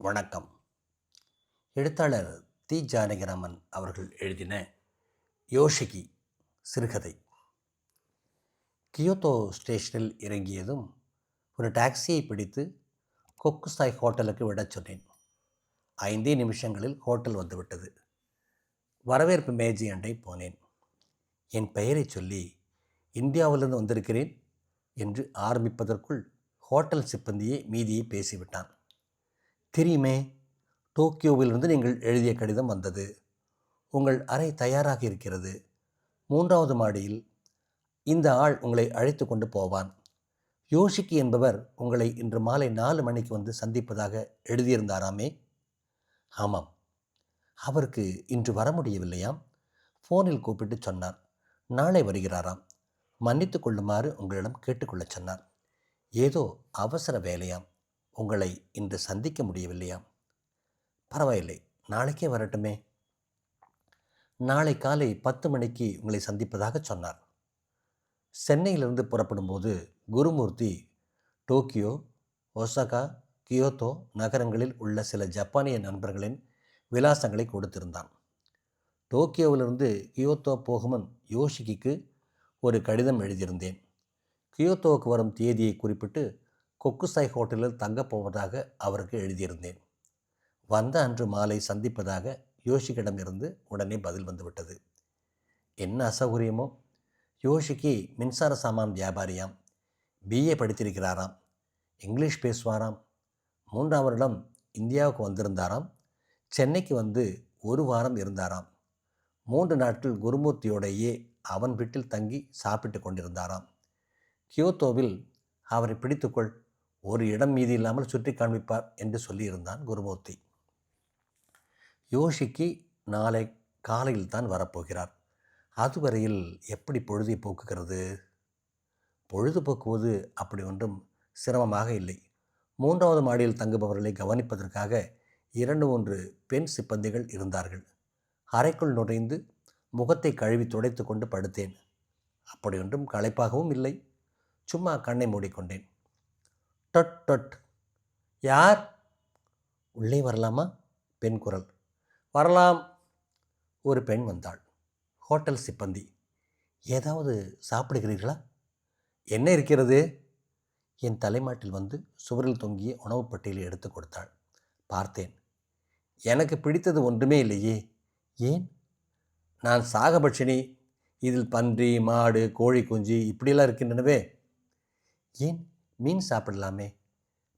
வணக்கம். எழுத்தாளர் தி. ஜானகிராமன் அவர்கள் எழுதின யோஷிகி சிறுகதை. கியோத்தோ ஸ்டேஷனில் இறங்கியதும் ஒரு டாக்ஸியை பிடித்து கொக்குசாய் ஹோட்டலுக்கு விடச் சொன்னேன். ஐந்தே நிமிஷங்களில் ஹோட்டல் வந்துவிட்டது. வரவேற்பு மேஜை அண்டை போனேன். என் பெயரை சொல்லி இந்தியாவிலிருந்து வந்திருக்கிறேன் என்று ஆரம்பிப்பதற்குள் ஹோட்டல் சிப்பந்தியே மீதியை பேசிவிட்டான். தெரியுமே? டோக்கியோவிலிருந்து நீங்கள் எழுதிய கடிதம் வந்தது. உங்கள் அறை தயாராக இருக்கிறது. மூன்றாவது மாடியில் இந்த ஆள் உங்களை அழைத்து கொண்டு போவான். யோஷிக்கு என்பவர் உங்களை இன்று மாலை நாலு மணிக்கு வந்து சந்திப்பதாக எழுதியிருந்தாராமே? ஆமாம். அவருக்கு இன்று வர முடியவில்லையாம்? ஃபோனில் கூப்பிட்டு சொன்னார். நாளை வருகிறாராம். மன்னித்து கொள்ளுமாறு உங்களிடம் கேட்டுக்கொள்ளச் சொன்னார். ஏதோ அவசர வேலையாம். உங்களை இன்று சந்திக்க முடியவில்லையாம் பரவாயில்லை. நாளைக்கே வரட்டுமே. நாளை காலை பத்து மணிக்கு உங்களை சந்திப்பதாக சொன்னார். சென்னையிலிருந்து புறப்படும்போது குருமூர்த்தி டோக்கியோ ஒசாகா கியோத்தோ நகரங்களில் உள்ள சில ஜப்பானிய நண்பர்களின் விலாசங்களை கொடுத்திருந்தான். டோக்கியோவிலிருந்து கியோத்தோ போகுமன் யோஷிகிக்கு ஒரு கடிதம் எழுதியிருந்தேன். கியோத்தோவுக்கு வரும் தேதியை குறிப்பிட்டு கொக்குசாய் ஹோட்டலில் தங்கப் போவதாக அவருக்கு எழுதியிருந்தேன். வந்த அன்று மாலை சந்திப்பதாக யோஷிக்கிடமிருந்து உடனே பதில் வந்துவிட்டது. என்ன அசௌகரியமோ? யோஷிக்கு மின்சார சாமான் வியாபாரியாம். பிஏ படித்திருக்கிறாராம். இங்கிலீஷ் பேசுவாராம். மூன்றாம் வருடம் இந்தியாவுக்கு வந்திருந்தாராம். சென்னைக்கு வந்து ஒரு வாரம் இருந்தாராம். மூன்று நாட்கள் குருமூர்த்தியோடையே அவன் வீட்டில் தங்கி சாப்பிட்டு கொண்டிருந்தாராம். கியோத்தோவில் அவரை பிடித்துக்கொள் ஒரு இடம் மீதி இல்லாமல் சுற்றி காண்பிப்பார் என்று சொல்லியிருந்தான் குருமூர்த்தி. யோஷிக்கு நாளை காலையில் தான் வரப்போகிறார். அதுவரையில் எப்படி பொழுதை போக்குகிறது? பொழுது போக்குவது அப்படி ஒன்றும் சிரமமாக இல்லை. மூன்றாவது மாடியில் தங்குபவர்களை கவனிப்பதற்காக இரண்டு மூன்று பெண் சிப்பந்திகள் இருந்தார்கள். அறைக்குள் நுழைந்து முகத்தை கழுவி துடைத்து கொண்டு படுத்தேன். அப்படி ஒன்றும் களைப்பாகவும் இல்லை. சும்மா கண்ணை மூடிக்கொண்டேன். Dot dot. யார்? உள்ளே வரலாமா? பெண் குரல். வரலாம். ஒரு பெண் வந்தாள். ஹோட்டல் சிப்பந்தி. ஏதாவது சாப்பிடுகிறீர்களா? என்ன இருக்கிறது? என் தலைமாட்டில் வந்து சுவரில் தொங்கிய உணவுப் பட்டியலை எடுத்து கொடுத்தாள். பார்த்தேன். எனக்கு பிடித்தது ஒன்றுமே இல்லையே. ஏன்? நான் சாகபட்சினி. இதில் பன்றி மாடு கோழி குஞ்சு இப்படியெல்லாம் இருக்கின்றனவே. ஏன்? மீன் சாப்பிடலாமே.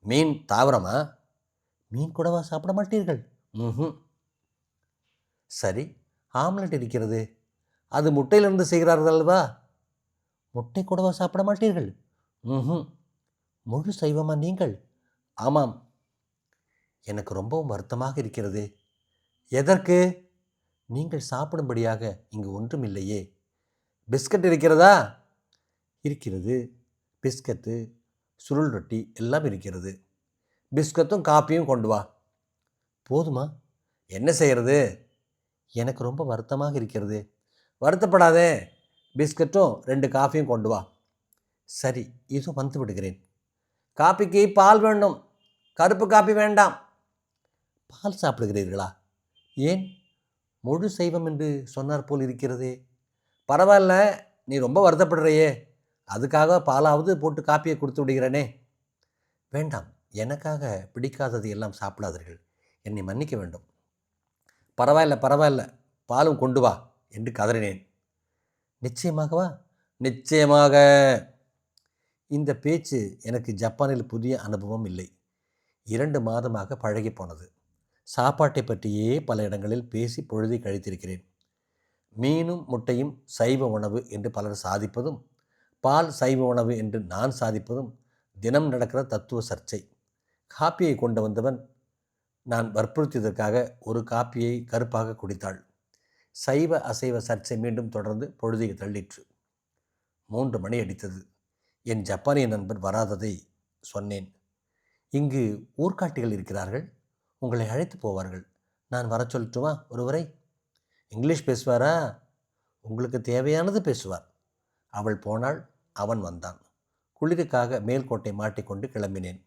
மீன் தாவரமா? மீன் கூடவா சாப்பிட மாட்டீர்கள்? ம் சரி ஆம்லெட் இருக்கிறது. அது முட்டையிலிருந்து செய்கிறார்கள் அல்வா முட்டை கூடவா சாப்பிட மாட்டீர்கள்? ம் முழு சைவமா நீங்கள்? ஆமாம். எனக்கு ரொம்பவும் வருத்தமாக இருக்கிறது. எதற்கு? நீங்கள் சாப்பிடும்படியாக இங்கு ஒன்றும் இல்லையே பிஸ்கட் இருக்கிறதா? இருக்கிறது. பிஸ்கட்டு சுருள் ரொட்டி எல்லாம் இருக்கிறது. பிஸ்கட்டும் காப்பியும் கொண்டு வா. போதுமா? என்ன செய்கிறது எனக்கு ரொம்ப வருத்தமாக இருக்கிறது. வருத்தப்படாதே. பிஸ்கட்டும் ரெண்டு காஃபியும் கொண்டு வா. சரி இதுவும் வந்து விடுகிறேன். காப்பிக்கு பால் வேண்டும். கருப்பு காப்பி வேண்டாம். பால் சாப்பிடுகிறீர்களா? ஏன்? முழு சைவம் என்று சொன்னார் போல் இருக்கிறதே. பரவாயில்ல நீ ரொம்ப வருத்தப்படுறையே. அதுக்காக பாலாவது போட்டு காப்பியை கொடுத்து விடுகிறேனே. வேண்டாம் எனக்காக பிடிக்காதது எல்லாம் சாப்பிடாதீர்கள். என்னை மன்னிக்க வேண்டும். பரவாயில்ல பரவாயில்ல பாலும் கொண்டு வா என்று கதறினேன். நிச்சயமாகவா? நிச்சயமாக. இந்த பேச்சு எனக்கு ஜப்பானில் புதிய அனுபவம் இல்லை. இரண்டு மாதமாக பழகி போனது. சாப்பாட்டை பற்றியே பல இடங்களில் பேசி பொழுதை கழித்திருக்கிறேன். மீனும் முட்டையும் சைவ உணவு என்று பலர் சாதிப்பதும் பால் சைவ உணவு என்று நான் சாதிப்பதும் தினம் நடக்கிற தத்துவ சர்ச்சை. காப்பியை கொண்டு வந்தவன் நான் வற்புறுத்தியதற்காக ஒரு காப்பியை கருப்பாக குடித்தாள். சைவ அசைவ சர்ச்சை மீண்டும் தொடர்ந்து பொழுதை தள்ளிற்று. மூன்று மணி அடித்தது. என் ஜப்பானிய நண்பர் வராததை சொன்னேன். இங்கு ஊர்காட்டிகள் இருக்கிறார்கள். உங்களை அழைத்து போவார்கள். நான் வர சொல்லட்டுமா ஒருவரை? இங்கிலீஷ் பேசுவாரா? உங்களுக்கு தேவையானது பேசுவார். அவள் போனாள். அவன் வந்தான். குளிருக்காக மேல்கோட்டை மாட்டிக்கொண்டு கிளம்பினேன்.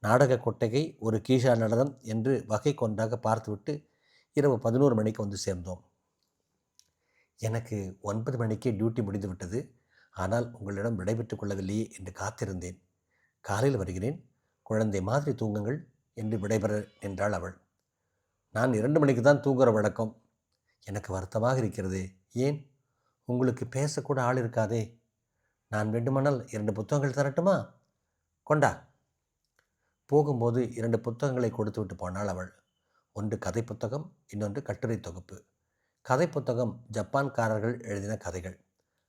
நாடக கொட்டகை ஒரு கீஷா நடனம் என்று வகை கொண்டாக பார்த்துவிட்டு இரவு பதினோரு மணிக்கு வந்து சேர்ந்தோம். எனக்கு ஒன்பது மணிக்கே டியூட்டி முடிந்துவிட்டது. ஆனால் உங்களிடம் விடைபெற்றுக் கொள்ளவில்லையே என்று காத்திருந்தேன். காலையில் வருகிறேன். குழந்தை மாதிரி தூங்குங்கள் என்று விடைபெற நின்றாள் அவள். நான் இரண்டு மணிக்கு தான் தூங்குகிற வழக்கம். எனக்கு வருத்தமாக இருக்கிறது. ஏன்? உங்களுக்கு பேசக்கூட ஆள் இருக்காதே. நான் வேண்டுமானால் இரண்டு புத்தகங்கள் தரட்டுமா? கொண்டா. போகும்போது இரண்டு புத்தகங்களை கொடுத்துவிட்டு போனாள் அவள். ஒன்று கதை புத்தகம் இன்னொன்று கட்டுரை தொகுப்பு. கதை புத்தகம் ஜப்பான்காரர்கள் எழுதின கதைகள்.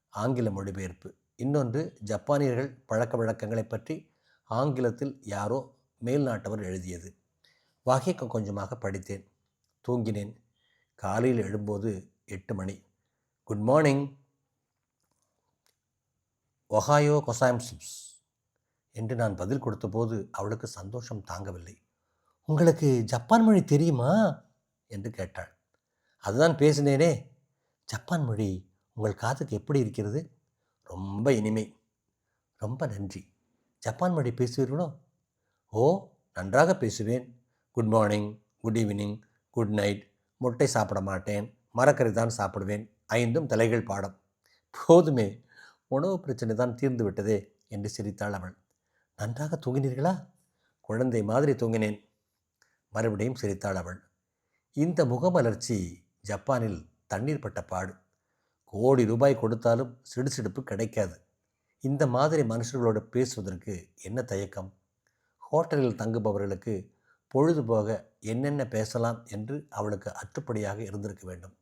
ஆங்கில மொழிபெயர்ப்பு. இன்னொன்று ஜப்பானியர்கள் பழக்க வழக்கங்களை பற்றி ஆங்கிலத்தில் யாரோ மேல்நாட்டவர் எழுதியது. வகைக்கு கொஞ்சமாக படித்தேன். தூங்கினேன். காலையில் எழும்போது எட்டு மணி. குட் மார்னிங் ஒஹாயோ கொசாம்சிப்ஸ் என்று நான் பதில் கொடுத்தபோது அவளுக்கு சந்தோஷம் தாங்கவில்லை. உங்களுக்கு ஜப்பான் மொழி தெரியுமா? என்று கேட்டாள். அதுதான் பேசினேனே. ஜப்பான் மொழி உங்கள் காதுக்கு எப்படி இருக்கிறது? ரொம்ப இனிமை. ரொம்ப நன்றி. ஜப்பான் மொழி பேசுவீர்களோ? ஓ நன்றாக பேசுவேன். Good morning good evening good night முட்டை சாப்பிட மாட்டேன். மரக்கறி தான் சாப்பிடுவேன். ஐந்தும் தலைகள் பாடம். போதுமே உணவு பிரச்சனை தான் தீர்ந்து விட்டதே என்று சிரித்தாள் அவள். நன்றாக தூங்கினீர்களா? குழந்தை மாதிரி தூங்கினேன் மறுபடியும் சிரித்தாள் அவள். இந்த முகமலர்ச்சி ஜப்பானில் தண்ணீர் பட்ட பாடு. கோடி ரூபாய் கொடுத்தாலும் சிடுசிடுப்பு கிடைக்காது. இந்த மாதிரி மனுஷர்களோடு பேசுவதற்கு என்ன தயக்கம்? ஹோட்டலில் தங்குபவர்களுக்கு பொழுதுபோக என்னென்ன பேசலாம் என்று அவளுக்கு அத்துப்படியாக இருந்திருக்க வேண்டும்.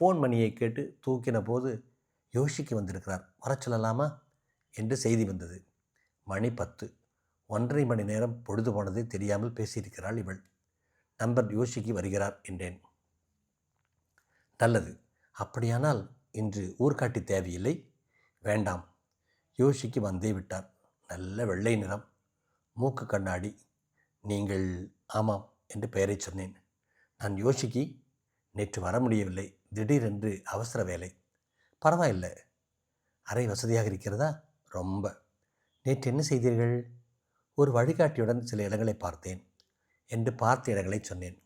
ஃபோன் மணியை கேட்டு தூக்கின போது யோசிக்க வந்திருக்கிறார் வர சொல்லலாமா? என்று செய்தி வந்தது. மணி பத்து. ஒன்றரை மணி நேரம் பொழுது போனதே தெரியாமல் பேசியிருக்கிறாள் இவள். நண்பர் யோசிக்கு வருகிறார் என்றேன். நல்லது. அப்படியானால் இன்று ஊர்காட்டி தேவையில்லை? வேண்டாம். யோசிக்கு வந்தே விட்டார். நல்ல வெள்ளை நிறம். மூக்கு கண்ணாடி. நீங்கள் ஆமாம் என்று பெயரை சொன்னேன். நான் யோசிக்கு நேற்று வர முடியவில்லை. திடீரென்று அவசர வேலை. பரவாயில்லை. அறை வசதியாக இருக்கிறதா? ரொம்ப. நேற்று என்ன செய்தீர்கள்? ஒரு வழிகாட்டியுடன் சில இடங்களை பார்த்தேன் என்று பார்த்த இடங்களை சொன்னேன்.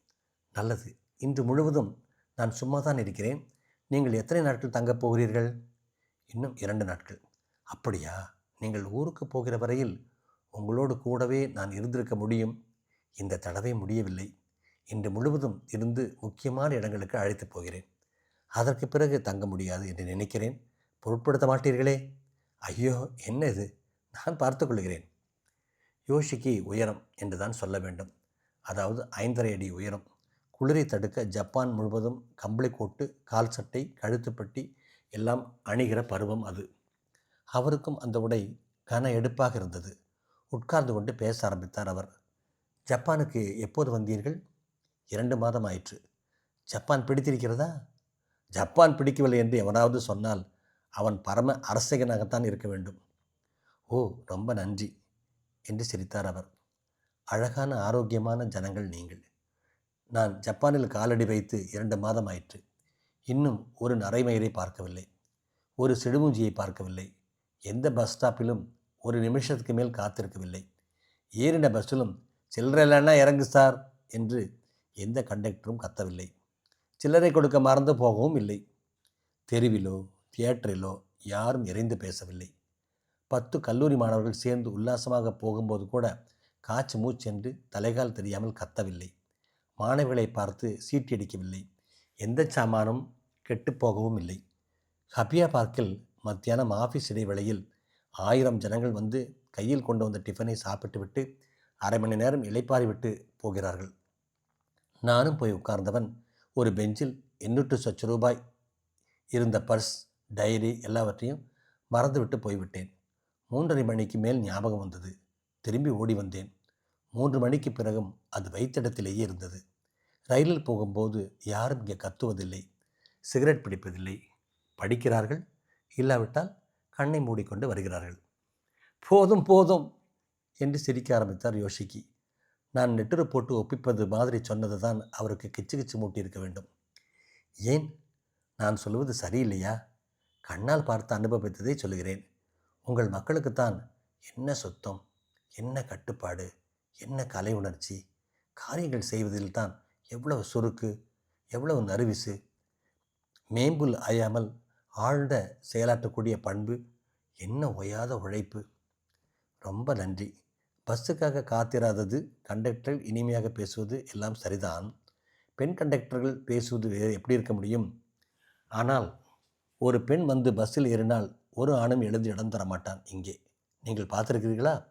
நல்லது. இன்று முழுவதும் நான் சும்மா தான் இருக்கிறேன். நீங்கள் எத்தனை நாட்கள் தங்கப் போகிறீர்கள்? இன்னும் இரண்டு நாட்கள். அப்படியா? நீங்கள் ஊருக்கு போகிற வரையில் உங்களோடு கூடவே நான் இருந்திருக்க முடியும். இந்த தடவை முடியவில்லை. இன்று முழுவதும் இருந்து முக்கியமான இடங்களுக்கு அழைத்துப் போகிறேன். அதற்கு பிறகு தங்க முடியாது என்று நினைக்கிறேன். பொருட்படுத்த மாட்டீர்களே? ஐயோ என்ன இது? நான் பார்த்துக்கொள்கிறேன் யோஷிக்கு உயரம் என்று தான் சொல்ல வேண்டும். அதாவது ஐந்தரை அடி உயரம். குளிரை தடுக்க ஜப்பான் முழுவதும் கம்பளி கோட்டு கால் சட்டை கழுத்துப்பட்டி எல்லாம் அணிகிற பருவம் அது. அவருக்கும் அந்த உடை கன எடுப்பாக இருந்தது. உட்கார்ந்து கொண்டு பேச ஆரம்பித்தார் அவர். ஜப்பானுக்கு எப்போது வந்தீர்கள்? இரண்டு மாதம் ஆயிற்று ஜப்பான் பிடித்திருக்கிறதா? ஜப்பான் பிடிக்கவில்லை என்று எவனாவது சொன்னால் அவன் பரம அரசகனாகத்தான் இருக்க வேண்டும். ஓ ரொம்ப நன்றி என்று சிரித்தார் அவர். அழகான ஆரோக்கியமான ஜனங்கள் நீங்கள். நான் ஜப்பானில் காலடி வைத்து இரண்டு மாதம் ஆயிற்று இன்னும் ஒரு நரைமயிரை பார்க்கவில்லை. ஒரு சிடுமூஞ்சியை பார்க்கவில்லை. எந்த பஸ் ஸ்டாப்பிலும் ஒரு நிமிஷத்துக்கு மேல் காத்திருக்கவில்லை. ஏறின பஸ்ஸிலும் சில்லறை இல்லைன்னா இறங்கு சார் என்று எந்த கண்டக்டரும் கத்தவில்லை. சில்லறை கொடுக்க மறந்து போகவும் இல்லை. தெருவிலோ தியேட்டரிலோ யாரும் இறைந்து பேசவில்லை. பத்து கல்லூரி மாணவர்கள் சேர்ந்து உல்லாசமாக போகும்போது கூட காய்ச்சி மூச்சென்று தலைகால் தெரியாமல் கத்தவில்லை. மாணவிகளை பார்த்து சீட்டியடிக்கவில்லை எந்த சாமானும் கெட்டுப்போகவும் இல்லை. ஹபியா பார்க்கில் மத்தியானம் ஆஃபீஸ் இடைவேளையில் ஆயிரம் ஜனங்கள் வந்து கையில் கொண்டு வந்த டிஃபனை சாப்பிட்டுவிட்டு அரை மணி நேரம் இளைப்பாரி விட்டு போகிறார்கள். நானும் போய் உட்கார்ந்தவன். ஒரு பெஞ்சில் எண்ணூற்று சொச்ச ரூபாய். இருந்த பர்ஸ் டைரி எல்லாவற்றையும் மறந்துவிட்டு போய்விட்டேன். மூன்றரை மணிக்கு மேல் ஞாபகம் வந்தது. திரும்பி ஓடி வந்தேன். மூன்று மணிக்கு பிறகும் அது வைத்திடத்திலேயே இருந்தது. ரயிலில் போகும்போது யாரும் இங்கே கத்துவதில்லை. சிகரெட் பிடிப்பதில்லை. படிக்கிறார்கள். இல்லாவிட்டால் கண்ணை மூடிக்கொண்டு வருகிறார்கள். போதும் போதும்! என்று சிரிக்க ஆரம்பித்தார் யோஷிக்கு நான் நெட்டுரு போட்டு ஒப்பிப்பது மாதிரி சொன்னது தான் அவருக்கு கிச்சு கிச்சு மூட்டியிருக்க வேண்டும். ஏன்? நான் சொல்வது சரியில்லையா? கண்ணால் பார்த்து அனுபவித்ததை சொல்கிறேன் உங்கள் மக்களுக்குத்தான் என்ன சுத்தம் என்ன கட்டுப்பாடு என்ன கலை உணர்ச்சி காரியங்கள் செய்வதில் தான் எவ்வளவு சுருக்கு எவ்வளவு நறுவிசு மேம்புல் அயாமல் ஆழ்ந்த செயலாற்றக்கூடிய பண்பு என்ன ஓயாத உழைப்பு. ரொம்ப நன்றி. பஸ்ஸுக்காக காத்திராதது கண்டக்டர் இனிமையாக பேசுவது எல்லாம் சரிதான். பெண் கண்டக்டர்கள் பேசுவது வேறு எப்படி இருக்க முடியும்? ஆனால் ஒரு பெண் வந்து பஸ்ஸில் ஏறினால் ஒரு ஆணும் எழுந்து இடம் தர மாட்டான் இங்கே. நீங்கள் பார்த்துருக்கிறீர்களா?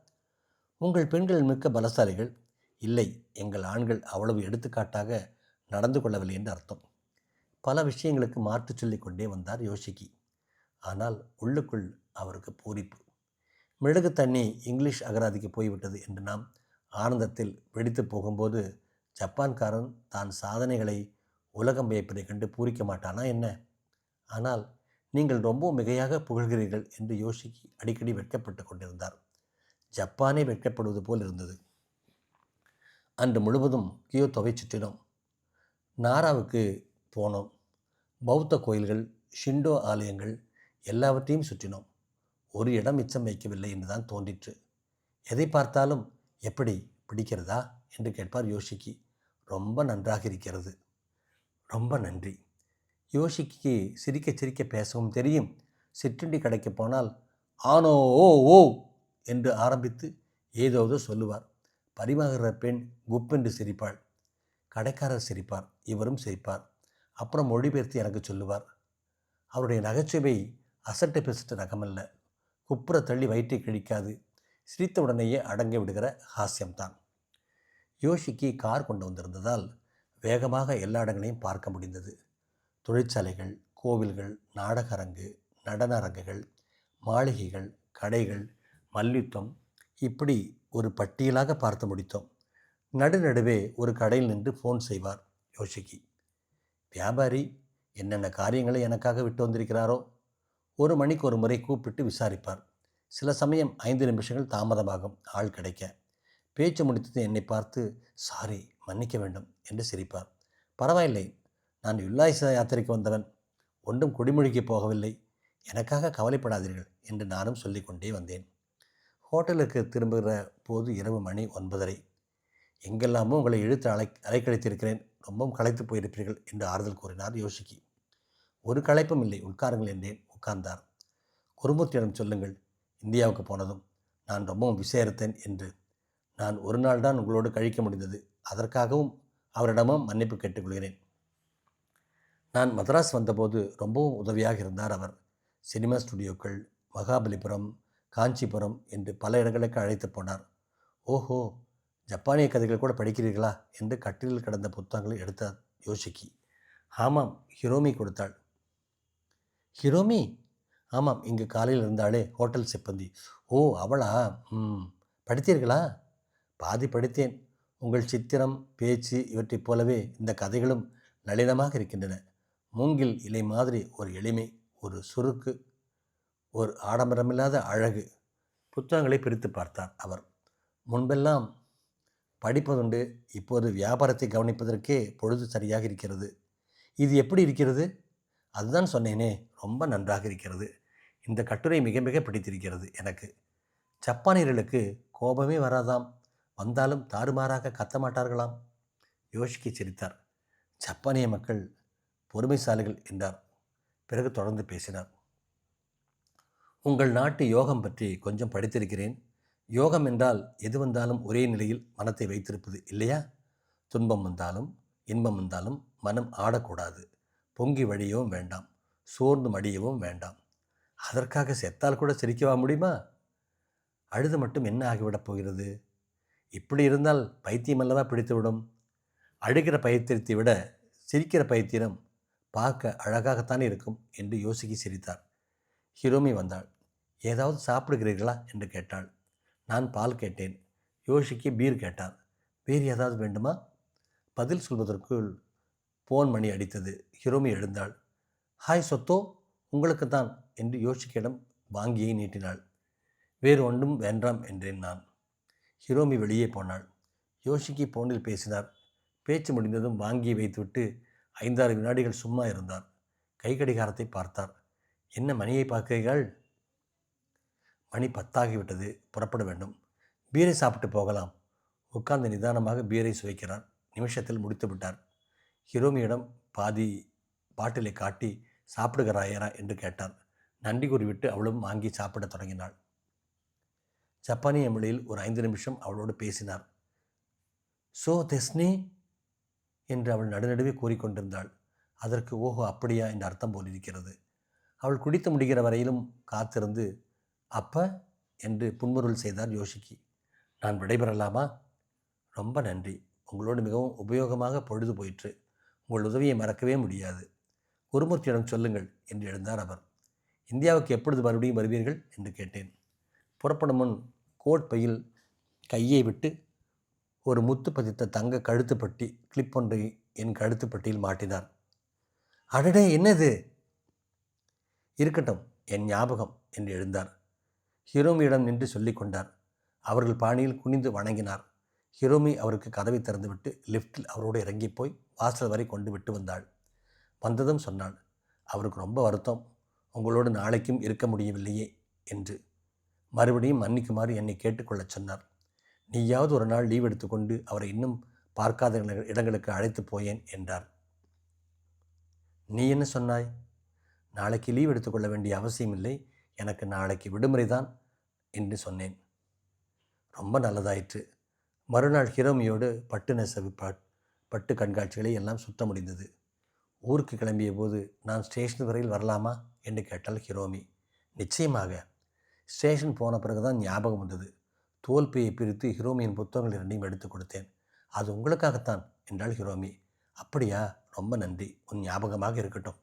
உங்கள் பெண்கள் மிக்க பலசாலிகள். இல்லை எங்கள் ஆண்கள் அவ்வளவு எடுத்துக்காட்டாக நடந்து கொள்ளவில்லை என்று அர்த்தம். பல விஷயங்களுக்கு மாற்று சொல்லிக் கொண்டே வந்தார் யோசிக்கி. ஆனால் உள்ளுக்குள் அவருக்கு பூரிப்பு. மிளகு தண்ணி இங்கிலீஷ் அகராதிக்கு போய்விட்டது என்று நாம் ஆனந்தத்தில் வெடித்து போகும்போது ஜப்பான்காரன் தான் சாதனைகளை உலகம் வியப்பதை கண்டு பூரிக்க மாட்டானா என்ன? ஆனால் நீங்கள் ரொம்ப மிகையாக புகழ்கிறீர்கள் என்று யோசிக்கி அடிக்கடி வெட்கப்பட்டு கொண்டிருந்தார். ஜப்பானே வெட்கப்படுவது போல் இருந்தது. அன்று முழுவதும் கியோத்தோவை சுற்றினோம் நாராவுக்கு போனோம். பௌத்த கோயில்கள் ஷிண்டோ ஆலயங்கள் எல்லாவற்றையும் சுற்றினோம். ஒரு இடம் மிச்சம் வைக்கவில்லை என்றுதான் தோன்றிற்று. எதை பார்த்தாலும் எப்படி பிடிக்கிறதா என்று கேட்பார் யோஷிக்கு. ரொம்ப நன்றாக இருக்கிறது. ரொம்ப நன்றி. யோஷிக்கு சிரிக்க சிரிக்க பேசவும் தெரியும். சிற்றுண்டி கடைக்கு போனால் ஆனோ ஓ ஓ என்று ஆரம்பித்து ஏதோதோ சொல்லுவார். பரிமாகிற பெண் குப்பென்று சிரிப்பாள். கடைக்காரர் சிரிப்பார் இவரும் சிரிப்பார். அப்புறம் மொழிபெயர்த்து எனக்கு சொல்லுவார். அவருடைய நகைச்சுவை அசட்டு பெசட்டு ரகமல்ல குப்புற தள்ளி வயிற்றை கிழிக்காது. சிரித்த உடனேயே அடங்கி விடுகிற ஹாஸ்யம்தான். யோஷிக்கு கார் கொண்டு வந்திருந்ததால் வேகமாக எல்லா இடங்களையும் பார்க்க முடிந்தது. தொழிற்சாலைகள் கோவில்கள் நாடக அரங்கு நடன அரங்குகள் மாளிகைகள் கடைகள் மல்யுத்தம் இப்படி ஒரு பட்டியலாக பார்த்து முடித்தோம். நடுநடுவே ஒரு கடையில் நின்று ஃபோன் செய்வார் யோஷிக்கு. வியாபாரி என்னென்ன காரியங்களை எனக்காக விட்டு வந்திருக்கிறாரோ? ஒரு மணிக்கு ஒரு முறை கூப்பிட்டு விசாரிப்பார். சில சமயம் ஐந்து நிமிஷங்கள் தாமதமாகும். ஆள் கிடைக்க. பேச்சு முடித்தது என்னை பார்த்து சாரி மன்னிக்க வேண்டும் என்று சிரிப்பார். பரவாயில்லை. நான் உல்லாச யாத்திரைக்கு வந்தவன். ஒன்றும் குடிமொழிக்கு போகவில்லை. எனக்காக கவலைப்படாதீர்கள் என்று நானும் சொல்லிக்கொண்டே வந்தேன். ஹோட்டலுக்கு திரும்புகிற போது இரவு மணி ஒன்பதரை. எங்கெல்லாமோ உங்களை இழுத்து அலை அலைக்கழித்திருக்கிறேன். ரொம்பவும் களைத்து போயிருப்பீர்கள் என்று ஆறுதல் கூறினார் யோசிக்கி ஒரு களைப்பும் இல்லை. உட்காருங்கள் என்றேன். உட்கார்ந்தார். குருமூர்த்தியிடம் சொல்லுங்கள் இந்தியாவுக்கு போனதும் நான் ரொம்பவும் விசேரித்தேன் என்று. நான் ஒரு நாள் தான் உங்களோடு கழிக்க முடிந்தது. அதற்காகவும் அவரிடமும் மன்னிப்பு கேட்டுக்கொள்கிறேன். நான் மதராஸ் வந்தபோது ரொம்பவும் உதவியாக இருந்தார் அவர். சினிமா ஸ்டுடியோக்கள் மகாபலிபுரம் காஞ்சிபுரம் என்று பல இடங்களுக்கு அழைத்து போனார். ஓஹோ ஜப்பானிய கதைகள் கூட படிக்கிறீர்களா? என்று கட்டிலில் கிடந்த புத்தகங்களை எடுத்தார் யோசிக்கி ஆமாம் ஹிரோமி கொடுத்தாள். ஹிரோமி? ஆமாம் இங்கே காலையில் இருந்தாலே ஹோட்டல் சிப்பந்தி. ஓ அவளா? ம் படித்தீர்களா? பாதி படித்தேன். உங்கள் சித்திரம் பேச்சு இவற்றைப் போலவே இந்த கதைகளும் நளினமாக இருக்கின்றன. மூங்கில் இலை மாதிரி ஒரு எளிமை ஒரு சுருக்கு ஒரு ஆடம்பரமில்லாத அழகு. புத்தகங்களை பிரித்து பார்த்தார் அவர். முன்பெல்லாம் படிப்பதுண்டு இப்போது வியாபாரத்தை கவனிப்பதற்கே பொழுது சரியாக இருக்கிறது. இது எப்படி இருக்கிறது? அதுதான் சொன்னேனே. ரொம்ப நன்றாக இருக்கிறது. இந்த கட்டுரை மிக மிக பிடித்திருக்கிறது எனக்கு. ஜப்பானியர்களுக்கு கோபமே வராதாம். வந்தாலும் தாறுமாறாக கத்த மாட்டார்களாம். யோசிக்க சிரித்தார். ஜப்பானிய மக்கள் பொறுமைசாலிகள் என்றார். பிறகு தொடர்ந்து பேசினார். உங்கள் நாட்டு யோகம் பற்றி கொஞ்சம் படித்திருக்கிறேன். யோகம் என்றால் எது வந்தாலும் ஒரே நிலையில் மனத்தை வைத்திருப்பது இல்லையா? துன்பம் வந்தாலும் இன்பம் வந்தாலும் மனம் ஆடக்கூடாது. பொங்கி வழியவும் வேண்டாம். சோர்ந்து மடியவும் வேண்டாம். அதற்காக செத்தால் கூட சிரிக்கவா முடியுமா? அழுது மட்டும் என்ன ஆகிவிடப் போகிறது? இப்படி இருந்தால் பைத்தியம் அல்லவா பிடித்துவிடும்? அழுகிற பைத்தியத்தை விட சிரிக்கிற பைத்தியம் பார்க்க அழகாகத்தான் இருக்கும் என்று யோசிக்கி சிரித்தார். ஹிரோமி வந்தாள். ஏதாவது சாப்பிடுகிறீர்களா? என்று கேட்டாள். நான் பால் கேட்டேன். யோசிக்கு பீர் கேட்டார். வேறு ஏதாவது வேண்டுமா? பதில் சொல்வதற்குள் ஃபோன் மணி அடித்தது. ஹிரோமி எழுந்தாள். ஹாய் சொத்தோ உங்களுக்கு தான் என்று யோசிக்கிடம் வாங்கியை நீட்டினாள். வேறு ஒன்றும் வேண்டாம் என்றேன் நான். ஹிரோமி வெளியே போனாள். யோஷிக்கு போனில் பேசினார். பேச்சு முடிந்ததும் வாங்கியை வைத்துவிட்டு ஐந்தாறு வினாடிகள் சும்மா இருந்தார். கை கடிகாரத்தை பார்த்தார். என்ன மணியை பார்க்கிறீர்கள்? மணி பத்தாகிவிட்டது. புறப்பட வேண்டும். பீரை சாப்பிட்டு போகலாம். உட்கார்ந்து நிதானமாக பீரை சுவைக்கிறார். நிமிஷத்தில் முடித்து விட்டார் ஹிரோமியிடம் பாதி பாட்டிலை காட்டி சாப்பிடுகிறாயரா என்று கேட்டார் நன்றி கூறிவிட்டு அவளும் வாங்கி சாப்பிடத் தொடங்கினாள். ஜப்பானிய மொழியில் ஒரு ஐந்து நிமிஷம் அவளோடு பேசினார். சோ தெஸ்னி? என்று அவள் நடுநடுவே கூறிக்கொண்டிருந்தாள். அதற்கு ஓஹோ அப்படியா? என்று அர்த்தம் போலிருக்கிறது. அவள் குடித்து முடிகிற வரையிலும் காத்திருந்து அப்ப? என்று புன்முறுவல் செய்தார் யோசிக்கி நான் விடைபெறலாமா? ரொம்ப நன்றி. உங்களோடு மிகவும் உபயோகமாக பொழுது போயிற்று. உங்கள் உதவியை மறக்கவே முடியாது. குருமூர்த்தியிடம் சொல்லுங்கள் என்று எழுந்தார் அவர். இந்தியாவுக்கு எப்பொழுது மறுபடியும் வருவீர்கள் என்று கேட்டேன். புறப்படும் முன் கோட் பையில் கையை விட்டு ஒரு முத்து பதித்த தங்க கழுத்துப்பட்டி கிளிப் ஒன்றை என் கழுத்துப்பட்டியில் மாட்டினார். அடடே என்னது? இருக்கட்டும் என் ஞாபகம் என்று எழுந்தார். ஹிரோமியிடம் நின்று சொல்லி கொண்டார். அவர்கள் பாணியில் குனிந்து வணங்கினார். ஹிரோமி அவருக்கு கதவை திறந்துவிட்டு லிஃப்ட்டில் அவரோடு இறங்கி போய் வாசல் வரை கொண்டு விட்டு வந்தாள். வந்ததும் சொன்னாள் அவருக்கு ரொம்ப வருத்தம். உங்களோடு நாளைக்கும் இருக்க முடியவில்லையே என்று. மறுபடியும் மன்னிக்குமாறு என்னை கேட்டுக்கொள்ளச் சொன்னார். நீயாவது ஒரு நாள் லீவ் எடுத்துக்கொண்டு அவரை இன்னும் பார்க்காத இடங்களுக்கு அழைத்து போயேன் என்றார். நீ என்ன சொன்னாய்? நாளைக்கு லீவ் எடுத்துக்கொள்ள வேண்டிய அவசியமில்லை எனக்கு நாளைக்கு விடுமுறை தான் என்று சொன்னேன். ரொம்ப நல்லதாயிற்று. மறுநாள் ஹிரோமியோடு பட்டு நெசவு பட் பட்டு கண்காட்சிகளை எல்லாம் சுத்த முடிந்தது. ஊருக்கு கிளம்பிய போது நான் ஸ்டேஷன் வரையில் வரலாமா என்று கேட்டாள் ஹிரோமி. நிச்சயமாக. ஸ்டேஷன் போன பிறகுதான் ஞாபகம் வந்தது. தோல்பையை பிரித்து ஹிரோமியின் புத்தகங்கள் இரண்டையும் எடுத்து கொடுத்தேன். அது உங்களுக்காகத்தான் என்றாள் ஹிரோமி. அப்படியா? ரொம்ப நன்றி. உன் ஞாபகமாக இருக்கட்டும்.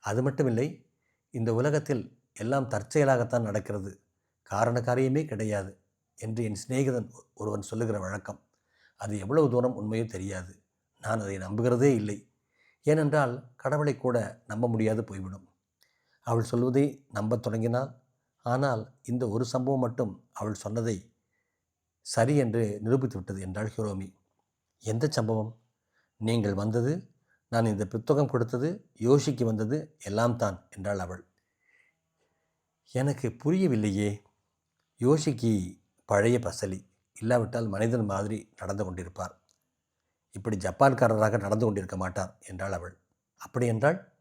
அது மட்டுமில்லை இந்த உலகத்தில் எல்லாம் தற்செயலாகத்தான் நடக்கிறது. காரண காரியமே கிடையாது என்று என் சிநேகிதன் ஒருவன் சொல்லுகிற வழக்கம். அது எவ்வளவு தூரம் உண்மையோ தெரியாது. நான் அதை நம்புகிறதே இல்லை. ஏனென்றால் கடவுளை கூட நம்ப முடியாது போய்விடும். அவள் சொல்வதை நம்பத் தொடங்கினாள். ஆனால் இந்த ஒரு சம்பவம் மட்டும் அவள் சொன்னதை சரி என்று நிரூபித்து விட்டது என்றாள் ஹிரோமி. எந்த சம்பவம்? நீங்கள் வந்தது நான் இந்த புத்தகம் கொடுத்தது யோசிக்கு வந்தது எல்லாம் தான் என்றாள் அவள். எனக்கு புரியவில்லையே. யோசிக்கு பழைய பசலி. இல்லாவிட்டால் மனிதன் மாதிரி நடந்து கொண்டிருப்பார். இப்படி ஜப்பான்காரராக நடந்து கொண்டிருக்க மாட்டார் என்றாள் அவள். அப்படி என்றால்?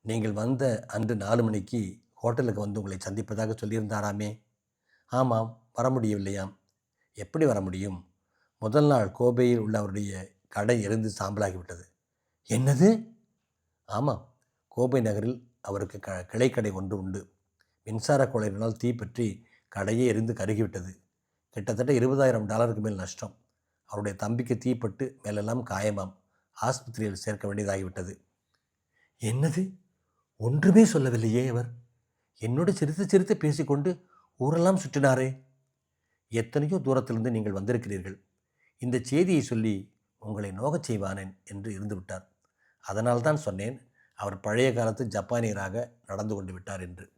நீங்கள் வந்த அன்று நாலு மணிக்கு ஹோட்டலுக்கு வந்து உங்களை சந்திப்பதாக சொல்லியிருந்தாராமே. ஆமாம் வர முடியவில்லையாம். எப்படி வர முடியும்? முதல் நாள் கோபையில் உள்ள அவருடைய கடை எரிந்து சாம்பலாகிவிட்டது. என்னது? ஆமாம் கோபை நகரில் அவருக்கு க கிளைக்கடை ஒன்று உண்டு. மின்சார கொலையினால் தீப்பற்றி கடையே எரிந்து கருகிவிட்டது. கிட்டத்தட்ட இருபதாயிரம் டாலருக்கு மேல் நஷ்டம். அவருடைய தம்பிக்கு தீப்பட்டு மேலெல்லாம் காயமாம். ஆஸ்பத்திரியில் சேர்க்க வேண்டியதாகிவிட்டது. என்னது? ஒன்றுமே சொல்லவில்லையே அவர். என்னோடு சிரித்து சிரித்து பேசிக்கொண்டு ஊரெல்லாம் சுற்றினாரே. எத்தனையோ தூரத்திலிருந்து நீங்கள் வந்திருக்கிறீர்கள். இந்த செய்தியை சொல்லி உங்களை நோகச் செய்வானேன் என்று இருந்துவிட்டார். அதனால்தான் சொன்னேன் அவர் பழைய காலத்து ஜப்பானியராக நடந்து கொண்டு விட்டார் என்று.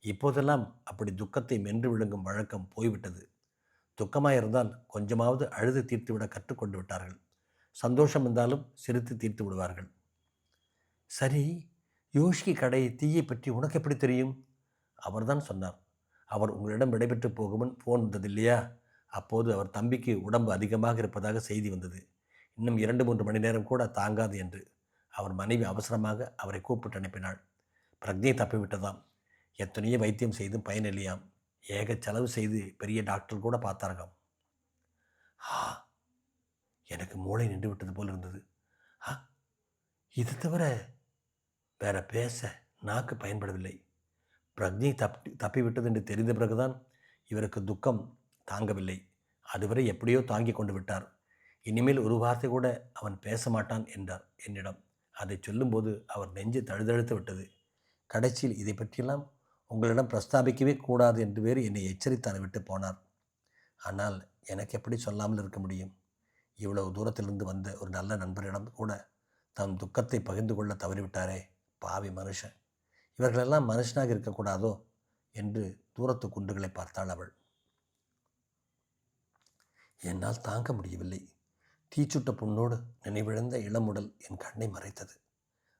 இப்போதெல்லாம் அப்படி துக்கத்தை மென்று விழுங்கும் வழக்கம் போய்விட்டது. துக்கமாக இருந்தால் கொஞ்சமாவது அழுது தீர்த்துவிட கற்றுக்கொண்டு விட்டார்கள். சந்தோஷம் இருந்தாலும் சிரித்து தீர்த்து விடுவார்கள். சரி யோஷிக்கு கடை தீயை பற்றி உனக்கு எப்படி தெரியும்? அவர்தான் சொன்னார். அவர் உங்களிடம் விடைபெற்று போகுமுன் ஃபோன் வந்தது இல்லையா அப்போது அவர் தம்பிக்கு உடம்பு அதிகமாக இருப்பதாக செய்தி வந்தது. இன்னும் இரண்டு மூன்று மணி நேரம் கூட தாங்காது என்று அவர் மனைவி அவசரமாக அவரை கூப்பிட்டு அனுப்பினாள். பிரக்ஞை தப்பிவிட்டதாம். எத்தனையோ வைத்தியம் செய்தும் பயனில்லையாம் ஏக செலவு செய்து பெரிய டாக்டர் கூட பார்த்தாராம். ஆ எனக்கு மூளை நின்று விட்டது போல் இருந்தது. ஆ இது தவிர வேற பேச நாக்கு பயன்படவில்லை. பிரக்ஞை தப்பி தப்பிவிட்டது என்று தெரிந்த பிறகுதான் இவருக்கு துக்கம் தாங்கவில்லை. அதுவரை எப்படியோ தாங்கி கொண்டு விட்டார். இனிமேல் ஒரு வார்த்தை கூட அவன் பேச மாட்டான் என்றார் என்னிடம். அதை சொல்லும்போது அவர் நெஞ்சு தழுதழுத்து விட்டது. கடைசியில் இதை பற்றியெல்லாம் உங்களிடம் பிரஸ்தாபிக்கவே கூடாது என்று வேறு என்னை எச்சரித்து விட்டு போனார். ஆனால் எனக்கு எப்படி சொல்லாமல் இருக்க முடியும்? இவ்வளவு தூரத்திலிருந்து வந்த ஒரு நல்ல நண்பரிடம் கூட தம் துக்கத்தை பகிர்ந்து கொள்ள தவறிவிட்டாரே பாவி மனுஷன். இவர்களெல்லாம் மனுஷனாக இருக்கக்கூடாதோ? என்று தூரத்து குண்டுகளை பார்த்தாள் அவள். என்னால் தாங்க முடியவில்லை. தீச்சுட்ட புண்ணோடு நினைவிழந்த இளமுடல் என் கண்ணை மறைத்தது.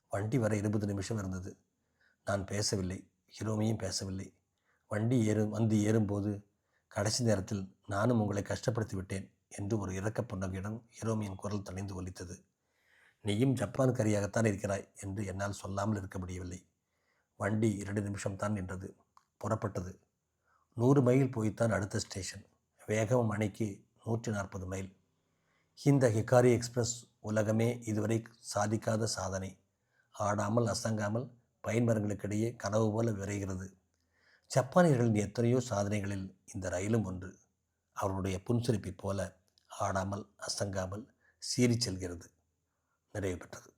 வண்டி வர இருபது நிமிஷம் இருந்தது. நான் பேசவில்லை. ஹிரோமியும் பேசவில்லை. வண்டி ஏறும் வந்து ஏறும்போது கடைசி நேரத்தில் நானும் உங்களை கஷ்டப்படுத்தி விட்டேன் என்று ஒரு இறக்க புன்னகையுடன் ஹிரோமியின் குரல் தணிந்து ஒலித்தது. நீயும் ஜப்பான் கரியாகத்தான் இருக்கிறாய் என்று என்னால் சொல்லாமல் இருக்க முடியவில்லை. வண்டி இரண்டு நிமிஷம்தான் நின்றது. புறப்பட்டது. நூறு மைல் போய்த்தான் அடுத்த ஸ்டேஷன். வேகம் மணிக்கு நூற்றி நாற்பது மைல். இந்த ஹிகாரி எக்ஸ்பிரஸ் உலகமே இதுவரை சாதிக்காத சாதனை. ஆடாமல் அசங்காமல் பயன்மரங்களுக்கிடையே கனவு போல விரைகிறது. ஜப்பானியர்களின் எத்தனையோ சாதனைகளில் இந்த ரயிலும் ஒன்று. அவருடைய புன்சிரிப்பை போல ஆடாமல் அசங்காமல் சீறி செல்கிறது. நிறைவு பெற்றது.